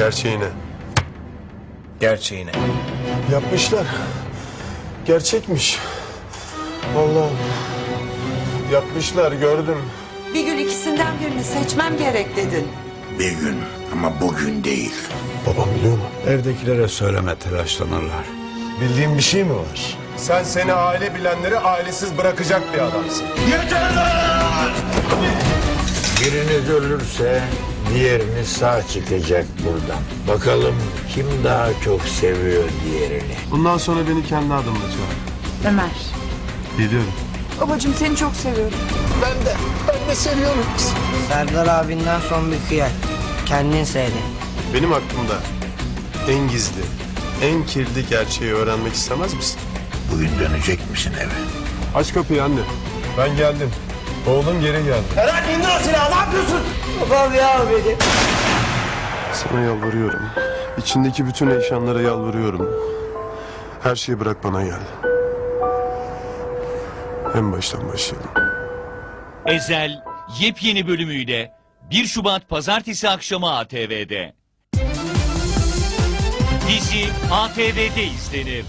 Gerçeğine. Gerçeğine. Yapmışlar. Gerçekmiş. Allah'ım. Yapmışlar gördüm. Bir gün ikisinden birini seçmem gerek dedin. Bir gün ama bugün değil. Babam biliyor mu? Evdekilere söyleme telaşlanırlar. Bildiğin bir şey mi var? Sen seni aile bilenleri ailesiz bırakacak bir adamsın. Biriniz ölürse diğerini sağ çıkacak buradan. Bakalım kim daha çok seviyor diğerini. Bundan sonra beni kendi adımla çağır. Ömer. Biliyorum. Babacığım seni çok seviyorum. Serdar abinden son bir kıyak. Kendin söyle. Benim aklımda en gizli, en kirli gerçeği öğrenmek istemez misin? Bugün dönecek misin eve? Aç kapıyı anne. Ben geldim. Oğlum geri geldi. Babam ya. Sana yalvarıyorum. İçindeki bütün eşyanlara yalvarıyorum. Her şeyi bırak bana gel. En baştan başlayalım. Ezel yepyeni bölümüyle 1 Şubat Pazartesi akşamı ATV'de. Dizi ATV'de izlenir.